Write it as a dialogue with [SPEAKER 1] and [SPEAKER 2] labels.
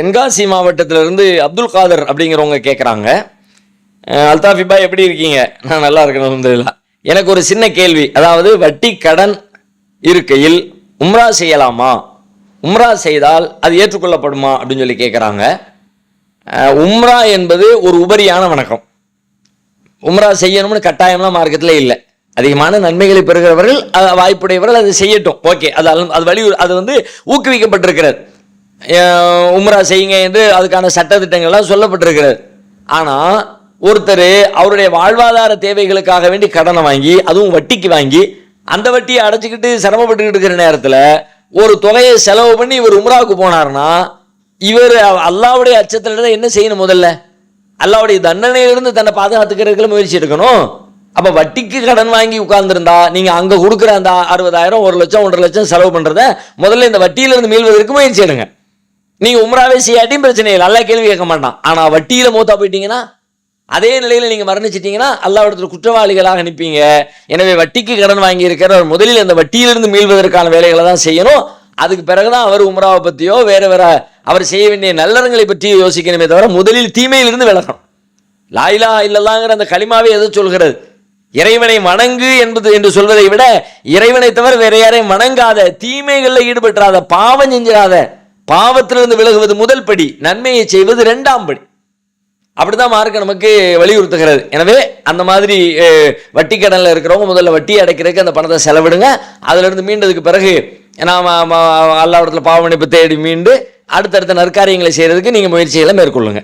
[SPEAKER 1] தென்காசி மாவட்டத்திலிருந்து அப்துல் காதர் அப்படிங்கிறவங்க கேட்குறாங்க அல்தாஃபிபா எப்படி இருக்கீங்க? நான் நல்லா இருக்கேன் அலமதுல்லா எனக்கு ஒரு சின்ன கேள்வி. அதாவது வட்டி கடன் இருக்கையில் உம்ரா செய்யலாமா? உம்ரா செய்தால் அது ஏற்றுக்கொள்ளப்படுமா? அப்படின்னு சொல்லி கேட்குறாங்க உம்ரா என்பது ஒரு உபரியான வணக்கம். உம்ரா செய்யணும்னு கட்டாயம்லாம் மார்க்கத்தில் இல்லை. அதிகமான நன்மைகளை பெறுகிறவர்கள் வாய்ப்புடையவர்கள் அதை செய்யட்டும். ஓகே அது அல்- அது வழி அது வந்து ஊக்குவிக்கப்பட்டிருக்கிறது. உம்ரா செய்யுங்க என்று அதுக்கான சட்டத்திட்டங்கள்லாம் சொல்லப்பட்டிருக்கிறது. ஆனால் ஒருத்தர் அவருடைய வாழ்வாதார தேவைகளுக்காக வேண்டி கடனை வாங்கி அதுவும் வட்டிக்கு வாங்கி அந்த வட்டியை அடைச்சிக்கிட்டு சிரமப்பட்டுக்கிட்டு இருக்கிற நேரத்தில் ஒரு தொகையை செலவு பண்ணி இவர் உம்ராவுக்கு போனார்னா இவர் அல்லாவுடைய அச்சத்தில் என்ன செய்யணும் முதல்ல? அல்லாவுடைய தண்டனையிலிருந்து தன்னை பாதுகாத்துக்கிறதுக்கு முயற்சி எடுக்கணும். அப்போ வட்டிக்கு கடன் வாங்கி உட்கார்ந்துருந்தா நீங்கள் அங்கே கொடுக்குற அந்த அறுபதாயிரம் ஒரு லட்சம் ஒன்றரை லட்சம் செலவு பண்ணுறத முதல்ல இந்த வட்டியிலிருந்து மீள்வதற்கு முயற்சி எடுங்க. நீங்க உம்ராவே செய்யாட்டியும் பிரச்சனை இல்லை. நல்லா கேள்வி கேட்க மாட்டான். ஆனா வட்டியில மூத்தா போயிட்டீங்கன்னா அதே நிலையில் நீங்கள் மரணிச்சிட்டீங்கன்னா அல்லாவிடத்துல குற்றவாளிகளாக நிற்பீங்க எனவே வட்டிக்கு கடன் வாங்கியிருக்கிற முதலில் அந்த வட்டியிலிருந்து மீள்வதற்கான வேலைகளை தான் செய்யணும். அதுக்கு பிறகுதான் அவர் உம்ராவை பற்றியோ வேற வேற அவர் செய்ய வேண்டிய நல்லறங்களை பற்றியோ யோசிக்கணுமே தவிர முதலில் தீமையிலிருந்து விலகணும். லாயிலா இல்லல்லாங்கிற அந்த களிமாவே எதை சொல்கிறது? இறைவனை வணங்கு என்பது என்று சொல்வதை விட இறைவனை தவிர வேற யாரையும் வணங்காத தீமைகளில் ஈடுபட்டுறாத பாவம் செஞ்சிடாத பாவத்திலிருந்து விலகுவது முதல் படி நன்மையை செய்வது இரண்டாம் படி. அப்படிதான் மார்க்க நமக்கு வலியுறுத்துகிறது. எனவே அந்த மாதிரி வட்டி கடனில் இருக்கிறவங்க முதல்ல வட்டி அடைக்கிறதுக்கு அந்த பணத்தை செலவிடுங்க. அதிலிருந்து மீண்டதுக்கு பிறகு நாம் அல்லாவிடத்தில் பாவ மன்னிப்பு தேடி மீண்டு அடுத்தடுத்த நற்காரியங்களை செய்கிறதுக்கு நீங்கள் முயற்சிகளை மேற்கொள்ளுங்க.